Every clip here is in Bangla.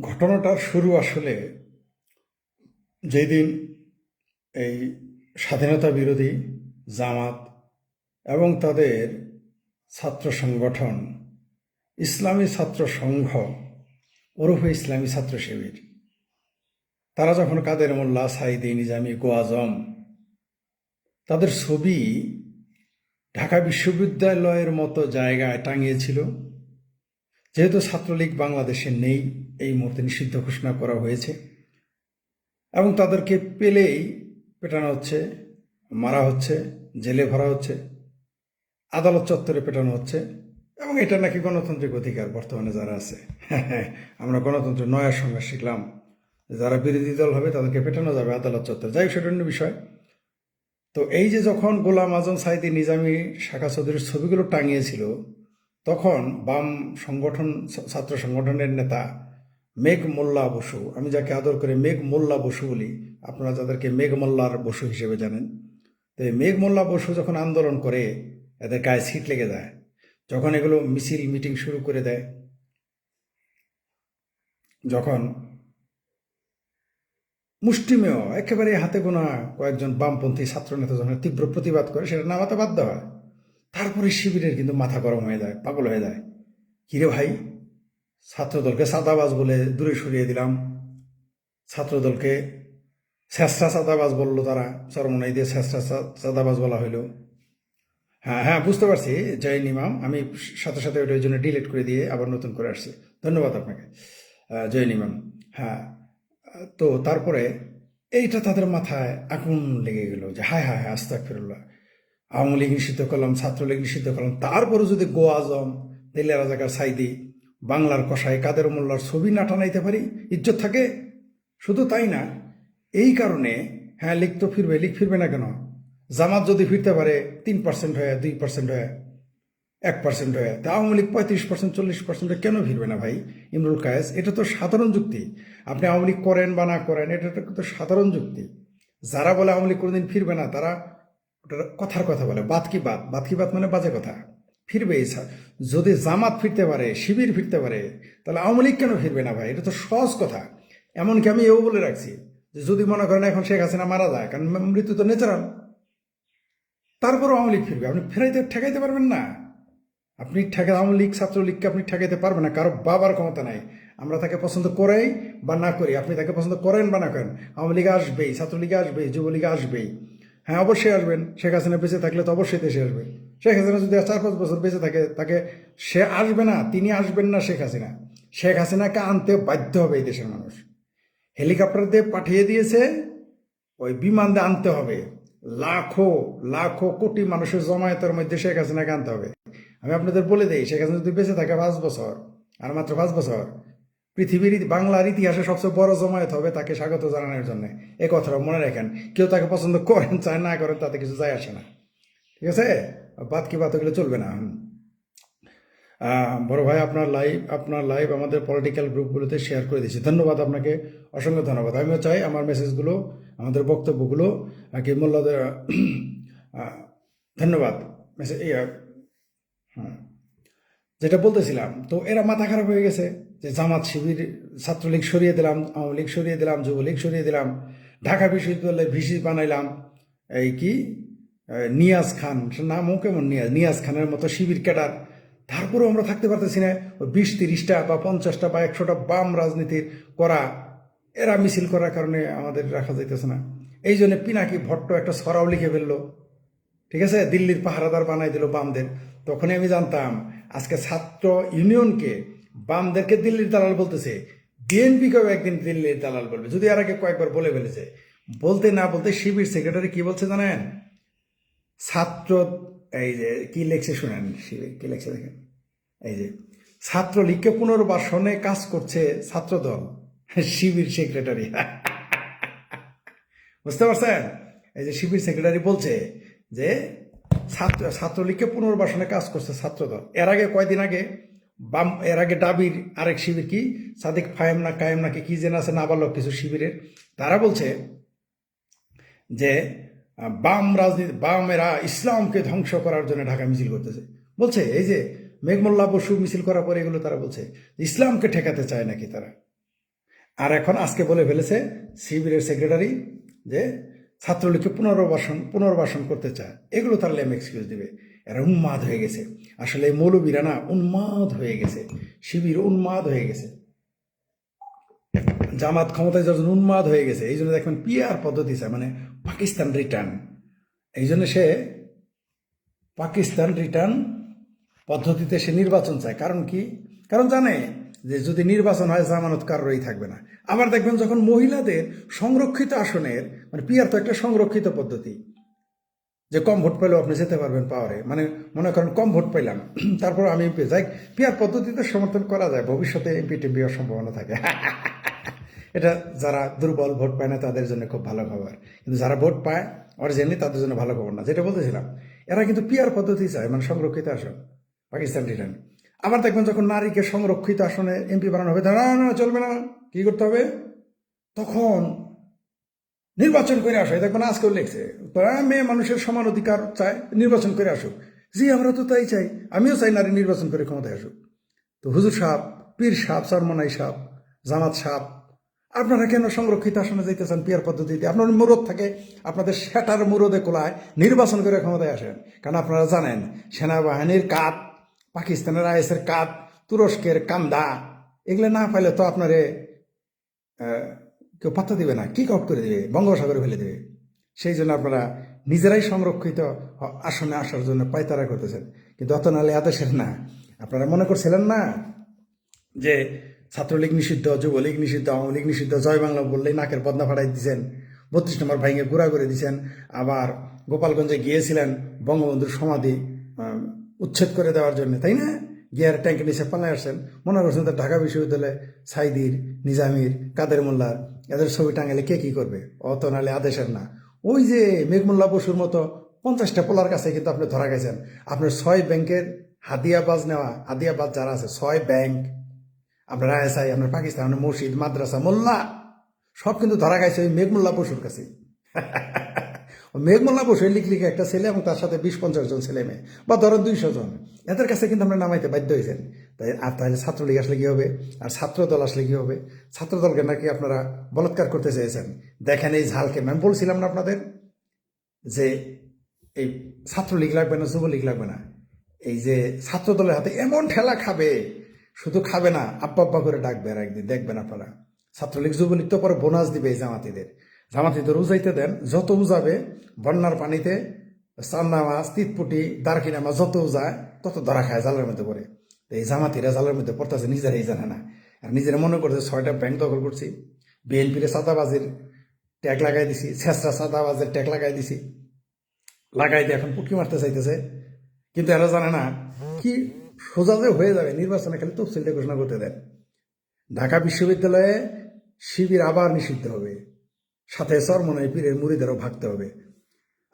ঘটনাটার শুরু আসলে যেদিন এই স্বাধীনতা বিরোধী জামাত এবং তাদের ছাত্র সংগঠন, ইসলামী ছাত্র সংঘ, ওরফে ইসলামী ছাত্র শিবির, তারা যখন কাদের মোল্লা, সাইদি, নিজামি গোয়াজম তাদের ছবি ঢাকা বিশ্ববিদ্যালয়ের মতো জায়গায় টাঙিয়েছিল, যেহেতু ছাত্রলীগ বাংলাদেশে নেই। এই মুহূর্তে নিষিদ্ধ ঘোষণা করা হয়েছে। এবং তাদেরকে পেলেই পেটানো হচ্ছে, মারা হচ্ছে, জেলে ভরা হচ্ছে, আদালত চত্বরে পেটানো হচ্ছে, এবং এটা নাকি গণতান্ত্রিক অধিকার বর্তমানে যারা আছে। আমরা গণতন্ত্রের নয়া সঙ্গে শিখলাম। যারা বিরোধী দল হবে তাদেরকে পেটানো যাবে আদালত চত্বরে। যাই সেটা অন্য বিষয়। তো এই যে যখন গোলাম আজম সাইদি নিজামী শাখা চৌধুরীর ছবিগুলো টাঙিয়েছিল, তখন বাম সংগঠন ছাত্র সংগঠনের নেতা মেঘ মোল্লা বসু, আমি যাকে আদর করে মেঘ মোল্লা বসু বলি, আপনারা যাদেরকে মেঘ মোল্লার বসু হিসেবে জানেন। তো এই মেঘ মোল্লা বসু যখন আন্দোলন করে, এদের গায়ে সিট লেগে যায়। যখন এগুলো মিছিল, মিটিং শুরু করে দেয়, যখন মুষ্টিমেয়, একেবারে হাতে গোনা কয়েকজন বামপন্থী ছাত্রনেতা যখন তীব্র প্রতিবাদ করে, সেটা নামাতে বাধ্য হয়। তারপরে শিবিরের কিন্তু মাথা গরম হয়ে যায়, পাগল হয়ে যায়। কিরে ভাই? ছাত্রদলকে সাদাবাজ বলে দূরে সরিয়ে দিলাম। ছাত্রদলকে শেষরা সাদাবাজ বলল তারা, চরমনাই দিয়ে শেষরা সাদাবাজ বলা হইল। হ্যাঁ হ্যাঁ বুঝতে পারছি জয় নিমাম আমি সাথে সাথে ওটা ওই জন্য ডিলিট করে দিয়ে আবার নতুন করে আসছি। ধন্যবাদ আপনাকে জয় নিমাম হ্যাঁ তো তারপরে এইটা তাদের মাথায় আগুন লেগে গেল যে হায় হায় হায় আস্তাক ফিরুল্লাহ আওয়ামী লীগ নিষিদ্ধ করলাম, ছাত্রলীগ নিষিদ্ধ করলাম। তারপরে যদি গো আজম তেলিয়া রাজাকার সাইদি বাংলার কষায় কাদের মোল্লার ছবি না টানাইতে পারি? ইজ্জত থাকে? শুধু তাই না, এই কারণে হ্যাঁ লিগ তো ফিরবে লিখ ফিরবে না কেন? জামাত যদি ফিরতে পারে, তিন পার্সেন্ট হয়ে, দুই পার্সেন্ট হয়ে, এক পার্সেন্ট হয়ে, তা আওয়ামী লীগ পঁয়ত্রিশ পার্সেন্ট চল্লিশ পার্সেন্টে কেন ফিরবে না ভাই? ইমরুল কায়েস, এটা তো সাধারণ যুক্তি। আপনি আওয়ামী লীগ করেন বা না করেন, এটা তো সাধারণ যুক্তি। যারা বলে আওয়ামী লীগ কোনোদিন ফিরবে না, তারা কথার কথা বলে বাদ কি বাদ বাদ কি বাদ মানে বাজে কথা। ফিরবে যদি জামাত ফিরতে পারে, শিবির ফিরতে পারে, তাহলে আওয়ামী লীগ কেন ফিরবে না ভাই? এটা তো সহজ কথা। এমনকি আমি এও বলে রাখছি যে যদি মনে করেন এখন শেখ হাসিনা মারা যায়, কারণ মৃত্যু তো ন্যাচারাল তারপরও আওয়ামী লীগ ফিরবে। আপনি ফেরাইতে, ঠেকাইতে পারবেন না। আপনি ঠেকা আওয়ামী লীগ ছাত্রলীগকে আপনি ঠেকাইতে পারবেন না। কারও বাবার ক্ষমতা নাই। আমরা তাকে পছন্দ করাই বা না করি। আপনি তাকে পছন্দ করেন বা না করেন, আওয়ামী লীগ আসবেই, ছাত্রলীগ আসবেই, যুবলীগ আসবেই। হ্যাঁ অবশ্যই আসবেন। শেখ হাসিনা বেঁচে থাকলে তো অবশ্যই দেশে আসবে শেখ হাসিনা যদি চার পাঁচ বছর বেঁচে থাকে, তাকে সে আসবে না, তিনি আসবেন না শেখ হাসিনা। শেখ হাসিনাকে আনতে বাধ্য হবে এই দেশের মানুষ। হেলিকপ্টার দিয়ে পাঠিয়ে দিয়েছে, ওই বিমান দিয়ে আনতে হবে। লাখো লাখো কোটি মানুষের জমায়েতের মধ্যে শেখ হাসিনাকে আনতে হবে। আমি আপনাদের বলে দিই, শেখ হাসিনা যদি বেঁচে থাকে পাঁচ বছর, আর মাত্র পাঁচ বছর, পৃথিবীর বাংলার ইতিহাসে সবচেয়ে বড় জমায়েত হবে তাকে স্বাগত জানানোর জন্য। এ কথাটা মনে রাখেন। কেউ তাকে পছন্দ করেন, চায় না করেন, তাতে কিছু যায় আসে না। ঠিক আছে? বাদ কি বাদ ওগুলো চলবে না। বড় ভাই, আপনার লাইভ আপনার লাইভ আমাদের পলিটিক্যাল গ্রুপগুলোতে শেয়ার করে দিয়েছি। ধন্যবাদ আপনাকে, অসংখ্য ধন্যবাদ। আমিও চাই আমার মেসেজগুলো আমাদের বক্তব্যগুলো কি মোল্লাদের ধন্যবাদ। মেসেজ হ্যাঁ। যেটা বলতেছিলাম, তো এরা মাথা খারাপ হয়ে গেছে যে জামাত শিবির, ছাত্রলীগ সরিয়ে দিলাম, আওয়ামী লীগ সরিয়ে দিলাম, যুবলীগ সরিয়ে দিলাম, ঢাকা বিশ্ববিদ্যালয়ে ভিসি বানাইলাম, এই কি? নিয়াজ খান নামও কেমন নিয়াজ? নিয়াজ খানের মতো শিবির ক্যাডার। তারপরেও আমরা থাকতে পারতেছি না, ওই বিশ তিরিশটা বা পঞ্চাশটা বা একশোটা বাম রাজনীতির করা, এরা মিছিল করার কারণে আমাদের রাখা যাইতেছে না। এই জন্য পিনাকি ভট্ট একটা সরাও লিখে ফেলল। ঠিক আছে? দিল্লির পাহারাদার বানাই দিল বামদের। তখনই আমি জানতাম, আজকে ছাত্র ইউনিয়নকে বামদেরকে দিল্লির দালাল বলতেছে। বিএনপিকেও একদিন দিল্লির দালাল বলবে। যদি আর আগে কয়েকবার বলে ফেলেছে। বলতে না বলতে শিবির সেক্রেটারি কি বলছে জানেন? ছাত্র, এই যে, কি লেখছে শুনেন কি লেখছে দেখেন। এই যে, ছাত্রলীগকে পুনর্বাসনে কাজ করছে ছাত্রদল, শিবির সেক্রেটারি। বুঝতে পারছেন? এই যে শিবির সেক্রেটারি বলছে যে, ছাত্র, ছাত্রলীগকে পুনর্বাসনে কাজ করছে ছাত্রদল। এর আগে কয়দিন আগে, বাম, এর আগে ডাবির আরেক শিবির কি? সাদিক ফায়েম না কায়েম নাকি কি যেন আছে না নাবালক কিছু শিবিরের। তারা বলছে যে বাম রাজনীতি, বামেরা ইসলামকে ধ্বংস করার জন্য ঢাকা মিছিল করতেছে। বলছে, এই যে মেঘমোল্লা বসু মিছিল করার পরে এগুলো তারা বলছে, ইসলামকে ঠেকাতে চায় নাকি তারা? আর এখন আজকে বলে ফেলেছে শিবিরের সেক্রেটারি যে ছাত্রলীগকে পুনর্বাসন পুনর্বাসন করতে চায়। এগুলো তার লেম এক্সকিউজ দিবে। এরা উন্মাদ হয়ে গেছে। আসলে মৌলবীরা না উন্মাদ হয়ে গেছে। শিবির উন্মাদ হয়ে গেছে। জামাত ক্ষমতায় যখন উন্মাদ হয়ে গেছে। এই জন্য দেখবেন পিআর পদ্ধতি চায় মানে পাকিস্তান রিটার্ন এই জন্য সে পাকিস্তান রিটার্ন পদ্ধতিতে সে নির্বাচন চায়। কারণ কি? কারণ জানে যে যদি নির্বাচন হয়, জামানত কারোরই থাকবে না। আবার দেখবেন যখন মহিলাদের সংরক্ষিত আসনের মানে পিয়ার তো একটা সংরক্ষিত পদ্ধতি, যে কম ভোট পেলেও আপনি যেতে পারবেন পাওয়ারে মানে মনে করেন কম ভোট পেলাম, তারপর আমি এমপি যাই পিয়ার পদ্ধতিতে সমর্থন করা যায়। ভবিষ্যতে এমপি টেমপি সম্ভাবনা থাকে। এটা যারা দুর্বল ভোট পায় না, তাদের জন্য খুব ভালো খবর। কিন্তু যারা ভোট পায় অরিজিনালি তাদের জন্য ভালো খবর না। যেটা বলতেছিলাম, এরা কিন্তু পিয়ার পদ্ধতি চায় মানে সংরক্ষিত আসন, পাকিস্তান রিটার্ন। আবার দেখবেন যখন নারীকে সংরক্ষিত আসনে এমপি বানানো হবে না না, চলবে না, কি করতে হবে? তখন নির্বাচন করে আসো। দেখবেন আজকেও লিখছে তারা মেয়ে মানুষের সমান অধিকার চায়, নির্বাচন করে আসুক। জি, আমরা তো তাই চাই, আমিও চাই নারী নির্বাচন করে ক্ষমতায় আসুক। তো হুজুর সাহ পীর সাহ সরমনাই সাহ জামাত সাহ আপনারা কেন সংরক্ষিত আসনে যাইতে চান পিয়ার পদ্ধতিতে? আপনার মুরদ থাকে, আপনাদের সেটার মুরদে কোলায় নির্বাচন করে ক্ষমতায় আসেন। কারণ আপনারা জানেন, সেনাবাহিনীর কাত, পাকিস্তানের আইএসের কাত, তুরস্কের কান্দা, এগুলো না পাইলে তো আপনারে কেউ পাত্তা দিবে না। কিক আউট করে দিবে? বঙ্গোপসাগরে ফেলে দেবে। সেই জন্য আপনারা নিজেরাই সংরক্ষিত আসনে আসার জন্য পায়তারা করতেছেন। কিন্তু অত নালে আদেশের না। আপনারা মনে করছিলেন না যে ছাত্রলীগ নিষিদ্ধ, যুবলীগ নিষিদ্ধ, আওয়ামী লীগ নিষিদ্ধ, জয় বাংলা বললেই নাকের বদনা ফাটাই দিয়েছেন বত্রিশ নম্বর ভাইঙ্গে গুড়া করে দিয়েছেন আবার গোপালগঞ্জে গিয়েছিলেন বঙ্গবন্ধুর সমাধি উচ্ছেদ করে দেওয়ার জন্য, তাই না? গিয়ার ট্যাঙ্কের নিচে পালায় আসছেন। মনে করছেন তো ঢাকা বিশ্ববিদ্যালয়ে সাইদির, নিজামির, কাদের মোল্লার, এদের ছবি টাঙালে কে কি করবে? অত নালে আদেশের না। ওই যে মেঘমুল্লা বসুর মতো পঞ্চাশটা পোলার কাছে কিন্তু আপনি ধরা গেছেন আপনার ছয় ব্যাংকের হাদিয়াবাজ নেওয়া হাদিয়াবাজ যারা আছে, ছয় ব্যাংক আপনার আইএসআই আপনার পাকিস্তান আপনার মসজিদ, মাদ্রাসা, মোল্লা, সব কিন্তু ধরা গেছে ওই মেঘমুল্লা বসুর কাছে। মেঘমুল্লা বসু লিখ লিখে একটা ছেলে এবং তার সাথে বিশ পঞ্চাশ জন ছেলে মেয়ে, বা ধরেন দুইশো জন। এদের কাছে কিন্তু আমরা নামাইতে বাধ্য হয়েছেন তাই আর তাহলে ছাত্রলীগ আসলে কি হবে? আর ছাত্র দল আসলে কি হবে? ছাত্র দলকে নাকি আপনারা বলাৎকার করতে চেয়েছেন। দেখেন এই ঝালকে, আমি বলছিলাম না আপনাদের যে এই ছাত্রলীগ লাগবে না, যুবলীগ লাগবে না। এই যে ছাত্র দলের হাতে এমন ঠেলা খাবে শুধু খাবে না, আব্বা আব্বা করে ডাকবে আর একদিন, দেখবেন আপনারা। ছাত্রলীগ যুবলীগ তো পরে বোনাস দিবে এই জামাতিদের। জামাতিদের উজাইতে দেন, যত উজাবে বন্যার পানিতে চান্না মাছ তিতপুটি দারকিনা মাছ যত উজায় তত ধরা খায় জালের মধ্যে পড়ে। এই জামাতিরা জালের মধ্যে পড়তেছে, নিজেরাই জানে না। আর নিজেরা মনে করছে, ছয়টা ব্যাংক দখল করছি, বিএনপির সাদাবাজির ট্যাগ লাগাই দিছি ছেঁচড়া সাদাবাজের ট্যাগ লাগাই দিছি। লাগাই দিয়ে এখন পুটকি মারতে চাইতেছে। কিন্তু এরা জানে না কি সোজা যে হয়ে যাবে, নির্বাচনে খালি তফসিলটা ঘোষণা করতে দেন। ঢাকা বিশ্ববিদ্যালয়ে শিবির আবার নিষিদ্ধ হবে। সাথে চরমনাই পীরের মুড়িদেরও ভাগতে হবে।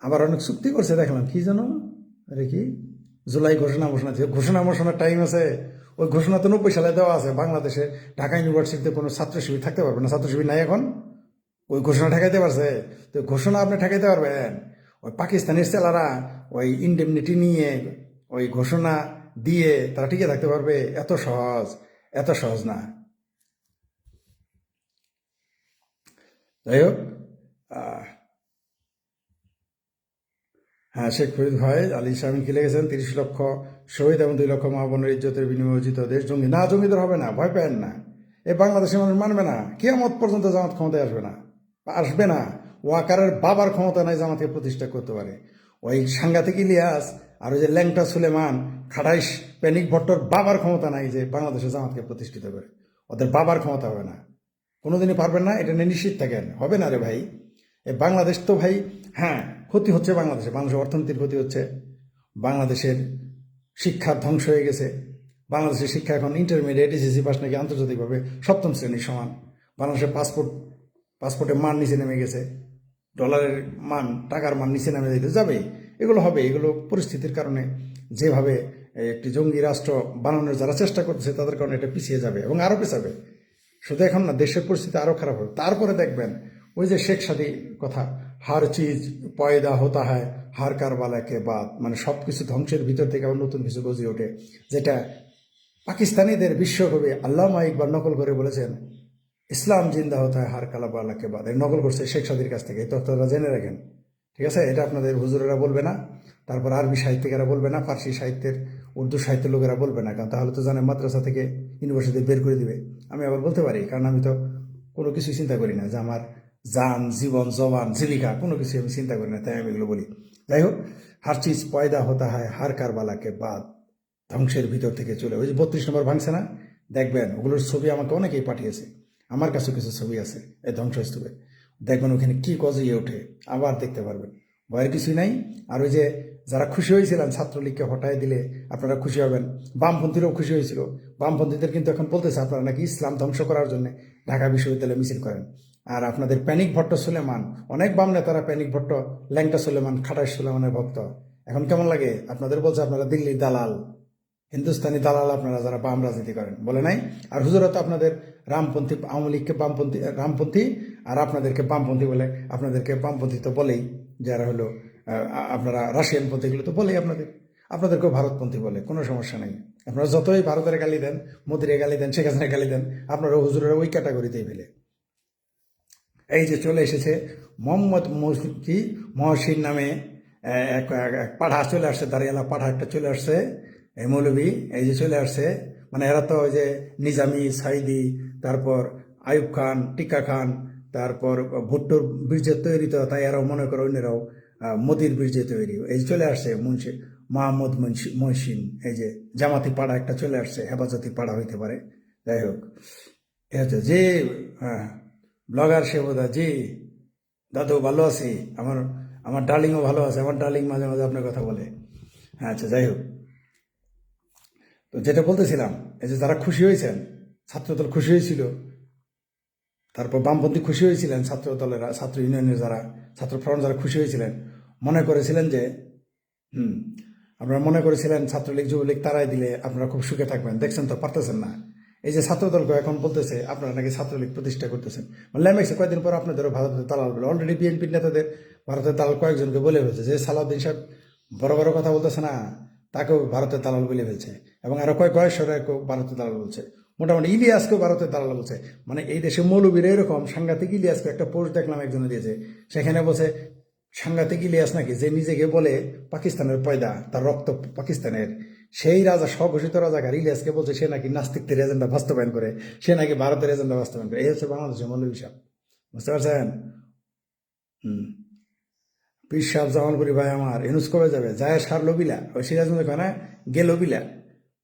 আবার অনেক চুক্তি করছে, দেখলাম, কি জানো আরে কি? জুলাই ঘোষণা ঘোষণা যে ঘোষণা ঘোষণার টাইম আছে। ওই ঘোষণা তো নব্বই সালে দেওয়া আছে। বাংলাদেশে ঢাকা ইউনিভার্সিটিতে কোনো ছাত্র শিবির থাকতে পারবে না। ছাত্র শিবির নাই এখন। ওই ঘোষণা ঠেকাইতে পারছে। তো ঘোষণা আপনি ঠেকাইতে পারবেন। ওই পাকিস্তানের সেলারা ওই ইন্ডেমনিটি নিয়ে ওই ঘোষণা দিয়ে তারা টিকে থাকতে পারবে, এত সহজ এত সহজ না। যাই হোক হ্যাঁ শেখ ফরিদ ভাই, আলী শামিন কি লিখেছেন তিরিশ লক্ষ শহীদ এবং দুই লক্ষ মহাবনের ইজ্জতের বিনিময়ে অর্জিত দেশ জঙ্গি। না, জঙ্গিদের হবে না, ভয় পেন না। এ বাংলাদেশের মানুষ মানবে না, কিয়ামত পর্যন্ত জামাত ক্ষমতায় আসবে না আসবে না। ওয়াকারের বাবার ক্ষমতা নাই জামাতকে প্রতিষ্ঠা করতে পারে। ওই সাংঘাতিক ইলিয়াস আর ওই যে ল্যাংটা সুলেমান খাটাইশ প্যানিক ভট্টর বাবার ক্ষমতা নাই যে বাংলাদেশের জামাতকে প্রতিষ্ঠিত করে। ওদের বাবার ক্ষমতা হবে না। কোনোদিনই পারবেন না, এটা নিয়ে নিশ্চিত থাকেন। হবে না রে ভাই। এ বাংলাদেশ তো ভাই হ্যাঁ ক্ষতি হচ্ছে বাংলাদেশে। বাংলাদেশের অর্থনীতির ক্ষতি হচ্ছে। বাংলাদেশের শিক্ষা ধ্বংস হয়ে গেছে। বাংলাদেশের শিক্ষা এখন ইন্টারমিডিয়েট এসএসসি পাস নাকি আন্তর্জাতিকভাবে সপ্তম শ্রেণির সমান। বাংলাদেশের পাসপোর্ট পাসপোর্টের মান নিচে নেমে গেছে। ডলারের মান, টাকার মান নিচে নেমে যেতে যাবে এগুলো হবে, এগুলো পরিস্থিতির কারণে যেভাবে একটি জঙ্গি রাষ্ট্র বানানোর যারা চেষ্টা করছে তাদের কারণে এটা পিছিয়ে যাবে এবং আরও পেছাবে। শুধু এখন না, দেশের পরিস্থিতি আরও খারাপ হবে। তারপরে দেখবেন, ওই যে শেখ সাদি কথা, হার চিজ পয়দা হতা হয় হার কারবালাকে বাদ মানে সব কিছু ধ্বংসের ভিতর থেকে আবার নতুন কিছু গজিয়ে ওঠে, যেটা পাকিস্তানিদের বিশ্বকবি আল্লামা ইকবাল নকল করে বলেছেন, ইসলাম জিন্দা হতে হয় হার কালা বালাকে বাদ। নকল করছে শেখ সাদির কাছ থেকে, এই তথ্যটা জেনে রাখেন। ঠিক আছে? এটা আপনাদের হুজুরেরা বলবে না। তারপর আরবি সাহিত্যিকেরা বলবে না, ফার্সি সাহিত্যের, উর্দু সাহিত্যের লোকেরা বলবে না। কারণ তাহলে তো জানে মাদ্রাসা থেকে ইউনিভার্সিটি বের করে দিবে। আমি আবার বলতে পারি, কারণ আমি তো কোনো কিছু চিন্তা করি না যে আমার জান, জীবন, জবান, জীবিকা, কোনো কিছু আমি চিন্তা করি না, তাই আমি এগুলো বলি। যাই হোক, হার চিজ পয়দা হতা হয়, হার কারবালাকে বাদ, ধ্বংসের ভিতর থেকে চলে। ওই যে বত্রিশ নম্বর ভাঙছে না? দেখবেন, ওগুলোর ছবি আমাকে অনেকেই পাঠিয়েছে। আমার কাছে কিছু ছবি আছে, এই ধ্বংসস্তূপে। দেখবেন ওখানে কি গজিয়ে ওঠে, আবার দেখতে পারবেন। ভয়ের কিছুই নাই। আর ওই যে যারা খুশি হয়েছিলেন ছাত্রলীগকে হটাই দিলে আপনারা খুশি হবেন। বামপন্থীরাও খুশি হয়েছিল। বামপন্থীদের কিন্তু এখন বলতেছে, আপনারা নাকি ইসলাম ধ্বংস করার জন্য ঢাকা বিশ্ববিদ্যালয়ে মিছিল করেন। আর আপনাদের প্যানিক ভট্ট সুলেমান, অনেক বাম নেতারা প্যানিক ভট্ট, ল্যাংটা সুলেমান খাটাই সুলেমানের ভক্ত। এখন কেমন লাগে? আপনাদের বলছে আপনারা দিল্লির দালাল। হিন্দুস্তানি দালাল আপনারা যারা বাম রাজনীতি করেন, বলে নাই? আর হুজুরা আপনাদের রামপন্থী আওয়ামী লীগকে বামপন্থী রামপন্থী, আর আপনাদেরকে বামপন্থী বলে, আপনাদেরকে বামপন্থী তো বলেই, যারা হলো আপনারা রাশিয়ান পন্থীগুলো তো বলেই আপনাদের। আপনাদেরকেও ভারতপন্থী বলে, কোনো সমস্যা নেই। আপনারা যতই ভারতের গালি দেন, মোদিরে গালি দেন, শেখ হাসিনা গালি দেন আপনারা হুজুরের ওই ক্যাটাগরিতেই ফেলে। এই যে চলে এসেছে মোহাম্মদ মহসিন কি মহসিন নামে এক পাঠা চলে আসছে, দাঁড়িয়ালা পাঠা একটা চলে আসছে। এই এই যে চলে আসছে মানে এরা তো ওই যে নিজামি সাইদি তারপর আয়ুব খান টিকা খান, তারপর ভুট্টোর বীর্যে তৈরি তো তাই এরাও মনে করে অন্যরাও মোদির বীর্যে তৈরি। এই চলে আসছে মুন্সি মোহাম্মদ মুন্সি, মহসিন, এই যে জামাতি পাড়া একটা চলে আসছে, হেফাজতি পাড়া হইতে পারে। যাই হোক, এ হচ্ছে যে হ্যাঁ ব্লগার সেবদা জি। দাদু, ভালো আছি? আমার আমার ডার্লিংও ভালো আছে, আমার ডার্লিং মাঝে মাঝে আপনার কথা বলে। হ্যাঁ আচ্ছা যাই হোক। তো যেটা বলতেছিলাম, এই যে যারা খুশি হয়েছেন, ছাত্রদল খুশি হয়েছিল, তারপর বামপন্থী খুশি হয়েছিলেন ছাত্র দলের ছাত্র ইউনিয়নের যারা, ছাত্র ফ্রন্ট যারা খুশি হয়েছিলেন, মনে করেছিলেন যে, হুম, আপনারা মনে করেছিলেন ছাত্রলীগ, যুবলীগ তারাই দিলে আপনারা খুব সুখে থাকবেন। দেখছেন তো, পারতেছেন না। এই যে ছাত্রদলকে এখন বলতেছে, আপনারা নাকি ছাত্রলীগ প্রতিষ্ঠা করতেছেন। লেমেক্সে কয়েকদিন পর আপনাদেরও ভারতের দালাল বলে অলরেডি বিএনপির নেতাদের ভারতের দালাল কয়েকজনকে বলে ফেলছে যে সালাউদ্দিন সাহেব বড় বড় কথা বলতেছে না। তাকেও ভারতের দালাল বলে ফেলছে এবং আরও কয়েক কয়েকশোরাকেও ভারতের দালাল বলছে। মোটামুটি ইলিয়াসকেও ভারতের দালাল বলছে। মানে এই দেশে মৌলবীর এরকম সাংঘাতিক ইলিয়াসকে একটা পোস্ট দেখলাম একজনে দিয়েছে। সেখানে বলছে, সাংঘাতিক ইলিয়াস নাকি? যে নিজেকে বলে পাকিস্তানের পয়দা, তার রক্ত পাকিস্তানের। সেই রাজা, স্বঘোষিত রাজাকার ইলিয়াসকে বলছে, সে নাকি নাস্তিকদের এজেন্ডা বাস্তবায়ন করে। সে নাকি ভারতের এজেন্ডা বাস্তবায়ন করে। এই হচ্ছে বাংলাদেশের মৌলবী সাহেব। বুঝতে পারছেন? হুম। পীর সাহেব জামালপুরি ভাই আমার এনুস কবে যাবে? যায় সার লবিলা? ওই সিরাজ মধ্যে কয় না? গেল বিলা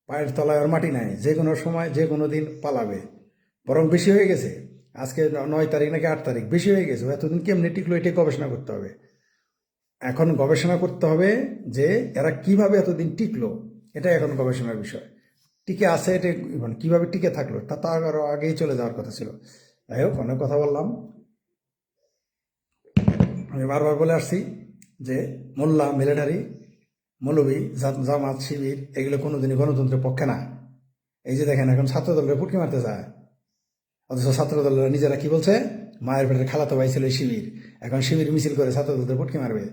পায়ের তলায় আর মাটি নাই, যে কোনো সময়, যে কোনো দিন পালাবে। বরং বেশি হয়ে গেছে। আজকে নয় তারিখ নাকি আট তারিখ, বেশি হয়ে গেছে। এতদিন কেমনি টিকলো, এটাই গবেষণা করতে হবে। এখন গবেষণা করতে হবে যে এরা কীভাবে এতদিন টিকলো, এটাই এখন গবেষণার বিষয়। টিকে আছে এটা মানে কীভাবে টিকে থাকল, তা তো আরও আগেই চলে যাওয়ার কথা ছিল। যাই হোক, অনেক কথা বললাম। আমি বারবার বলে আসছি যে মোল্লা, মিলিটারি মৌলবী জামাত, শিবির, এগুলো কোনোদিনই গণতন্ত্রের পক্ষে না। এই যে দেখেন, এখন ছাত্রদলরা ফুটকি মারতে যায়। অথচ ছাত্রদলরা নিজেরা কি বলছে? মায়ের পেটের খালাতো ভাই ছিল শিবির। এখন শিবির মিছিল করে ছাত্রদলদের ফুটকি মারবে।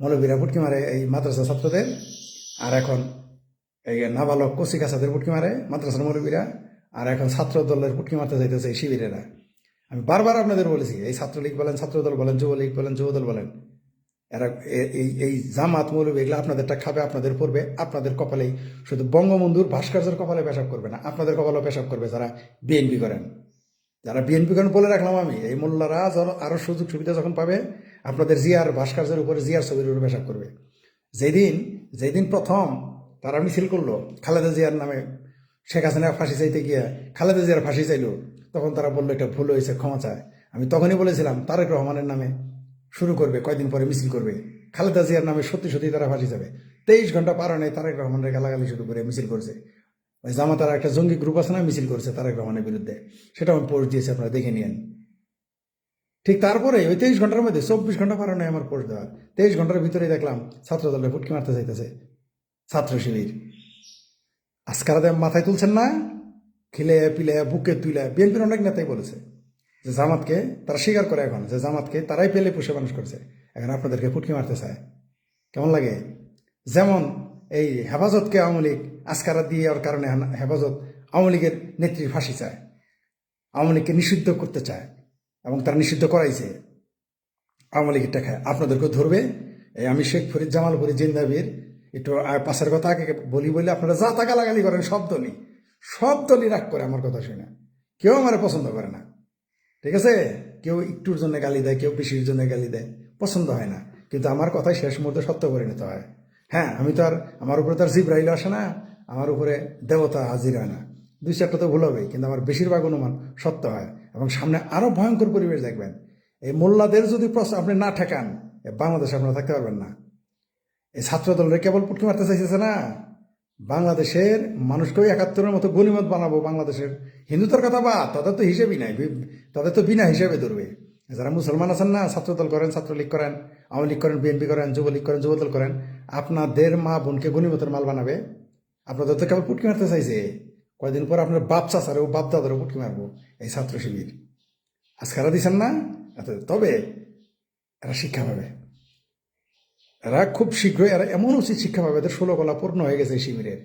মৌলবীরা ফুটকি মারে এই মাদ্রাসা ছাত্রদের। আর এখন এই নাবালক কচি কাছাদের ফুটকি মারে মাদ্রাসার মৌলবীরা আর এখন ছাত্র দলের ফুটকি মারতে যাইতেছে এই শিবিরেরা। আমি বারবার আপনাদের বলেছি, এই ছাত্রলীগ বলেন, ছাত্রদল বলেন, যুবলীগ বলেন, যুবদল বলেন, এরা এই এই জামাত মৌলবী এগুলো আপনাদেরটা খাবে, আপনাদের পড়বে, আপনাদের কপালেই শুধু বঙ্গবন্ধুর ভাস্কর্যের কপালে পেশাব করবে না, আপনাদের কপালেও পেশাব করবে যারা বিএনপি করেন। যারা বিএনপি করেন বলে রাখলাম আমি, এই মোল্লারা যখন আরও সুযোগ সুবিধা যখন পাবে, আপনাদের জিয়ার ভাস্কর্যের উপরে, জিয়ার ছবির উপরে পেশাব করবে। যেদিন যেদিন প্রথম তারা মিছিল করল, খালেদা জিয়ার নামে শেখ হাসিনা ফাঁসি চাইতে গিয়ে খালেদা জিয়ার ফাঁসি চাইলো, তখন তারা বলল, এটা ভুল হয়েছে, ক্ষমা চায়। আমি তখনই বলেছিলাম, তারেক রহমানের নামে শুরু করবে, কয়দিন পরে মিছিল করবে। খালেদা জিয়ার নামে সত্যি সত্যি তারা ফাঁসি যাবে তেইশ ঘণ্টা পার হয় তারেক রহমানের গালাগালি শুরু করে মিছিল করছে। ওই জামাতার একটা জঙ্গি গ্রুপ আছে না, মিছিল করেছে তারেক রহমানের বিরুদ্ধে। সেটা আমি পোস্ট দিয়েছি, আপনারা দেখে নিয়েন। ঠিক তারপরে ওই তেইশ ঘণ্টার মধ্যে চব্বিশ ঘণ্টা পার হয় আমার পোস্ট দেওয়ার তেইশ ঘণ্টার ভিতরে দেখলাম ছাত্র দলের ফুটকি মারতে চাইতেছে ছাত্র শিবির আজকারা দেব মাথায় তুলছেন না, খিলে, পিলে, বুকে তুলে বিএনপির অনেক নেতাই বলেছে যে জামাতকে তারা স্বীকার করে এখন, যে জামাতকে তারাই পেলে পুষে মানুষ করছে। এখন আপনাদেরকে ফুটকি মারতে চায়। কেমন লাগে? যেমন এই হেফাজতকে আওয়ামী লীগ আজকারা দিয়ে ওর কারণে হেফাজত আওয়ামী লীগের নেত্রীর ফাঁসি চায়। আওয়ামী লীগকে নিষিদ্ধ করতে চায় এবং তারা নিষিদ্ধ করাইছে। আওয়ামী লীগের টাকায় আপনাদেরকেও ধরবে। এই আমি শেখ ফরিদ জামালপুরি জিন্দাবির একটু পাশের কথা আগে বলি বলে আপনারা যা তা গালাগালি করেন, সব দলই সব দলই রাগ করে আমার কথা শুনে। কেউ আমার পছন্দ করে না। ঠিক আছে? কেউ একটুর জন্য গালি দেয়, কেউ বেশির জন্য গালি দেয়। পছন্দ হয় না। কিন্তু আমার কথাই শেষ মুহূর্তে সত্য পরিণত হয়। হ্যাঁ আমি তো আর, আমার উপরে তো আর জিব্রাইল আসে না, আমার উপরে দেবতা হাজির হয় না। দুই চারটা তো ভুল হবে কিন্তু আমার বেশিরভাগ অনুমান সত্য হয়। এবং সামনে আরও ভয়ঙ্কর পরিবেশ দেখবেন। এই মোল্লাদের যদি প্রশ্ন আপনি না ঠেকান বাংলাদেশে আপনারা থাকতে পারবেন না। এই ছাত্র দলরা কেবল পুটকি মারতে চাইছে না। বাংলাদেশের মানুষকেও একাত্তরের মতো গণিমত বানাবো বাংলাদেশের। হিন্দুত্বের কথা বা তাদের তো হিসেবই নাই তাদের তো বিনা হিসেবে ধরবে। যারা মুসলমান আছেন না, ছাত্রদল করেন, ছাত্রলীগ করেন, আওয়ামী লীগ করেন, বিএনপি করেন, যুবলীগ করেন, যুবদল করেন, আপনাদের মা বোনকে গণিমতের মাল বানাবে। আপনাদের তো কেবল পুটকি মারতে চাইছে। কয়দিন পর আপনার বাপ চাচারও, বাপ দাদারও পুটকি মারবো এই ছাত্র শিবির। আজকারা দিচ্ছেন না? তবে এরা শিক্ষা পাবে। এরা খুব শীঘ্রই, এরা এমন উচিত শিক্ষা পাবে এদের ষোলো কলা পূর্ণ হয়ে গেছে শিবিরের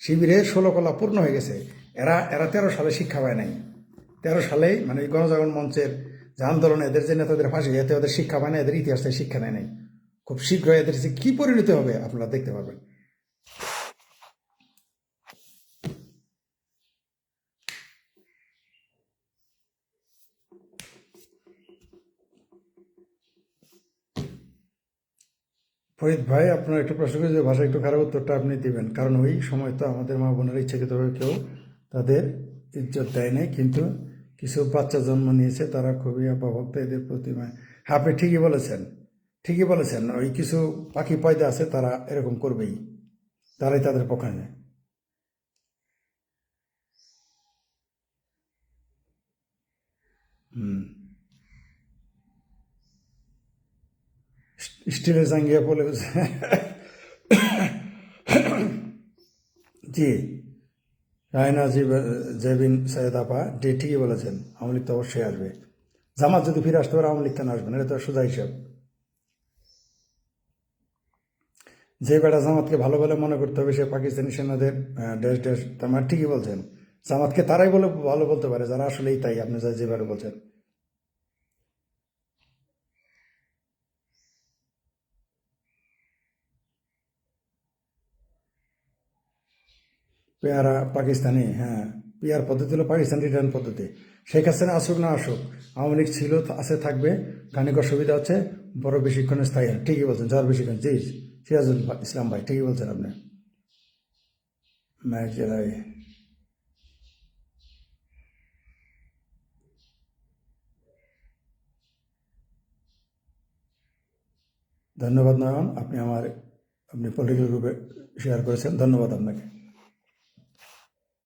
শিবিরের ষোলো কলা পূর্ণ হয়ে গেছে। এরা এরা তেরো সালে শিক্ষা পায় নাই। তেরো সালে মানে গণজাগরণ মঞ্চের যে আন্দোলনে, এদের যে নেতাদের ফাঁসি, এতে ওদের শিক্ষা পায় না এদের ইতিহাস শিক্ষা নেয় নাই। খুব শীঘ্রই এদের কি পরিণতি হবে আপনারা দেখতে পাবেন। ফরিদ ভাই, আপনার একটু প্রশ্ন করে যে ভাষা একটু খারাপ উত্তরটা আপনি দিবেন। কারণ ওই সময় তো আমাদের মা বোনেরা ইচ্ছাকৃতভাবে কেউ তাদের ইজ্জত দেয় নাই, কিন্তু কিছু বাচ্চা জন্ম নিয়েছে, তারা খুবই অপভক্ত এদের প্রতি হ্যাঁ আপনি ঠিকই বলেছেন ঠিকই বলেছেন। ওই কিছু পাখি পয়দা আছে, তারা এরকম করবেই। তারাই তাদের পক্ষে নেয়। হুম। স্টিলের জাঙ্গিয়া বলে জি রায়না জি জেবিন সৈয়দ আপা জি ঠিকই বলেছেন, আওয়ামী লীগ তো অবশ্যই আসবে। জামাত যদি ফিরে আসতে পারে, আওয়ামী লীগ কেন আসবে না? এটা তো সোজা হিসাব। যে বেটা জামাতকে ভালো বলে মনে করতে হবে, সে পাকিস্তানি সেনাদের ড্যাশ ড্যাশ তার মানে ঠিকই বলছেন। জামাতকে তারাই বলে, ভালো বলতে পারে, যারা আসলেই তাই, আপনি যা যেভাবে বলছেন। পেয়ারা পাকিস্তানি হ্যাঁ পিয়ার পদ্ধতি হলো পাকিস্তান রিটার্ন পদ্ধতি। শেখ হাসিনা আসুক না আসুক, আওয়ামী লীগ ছিল, আছে, থাকবে, খানিক সুবিধা আছে বড় বেশিক্ষণ স্থায়ী। ঠিকই বলছেন যার বেশিক্ষণ, জি, সিরাজুল ইসলাম ভাই, ঠিকই বলছেন আপনি। ধন্যবাদ নয়ন, আপনি আমার, আপনি পলিটিক্যাল গ্রুপে শেয়ার করেছেন, ধন্যবাদ আপনাকে।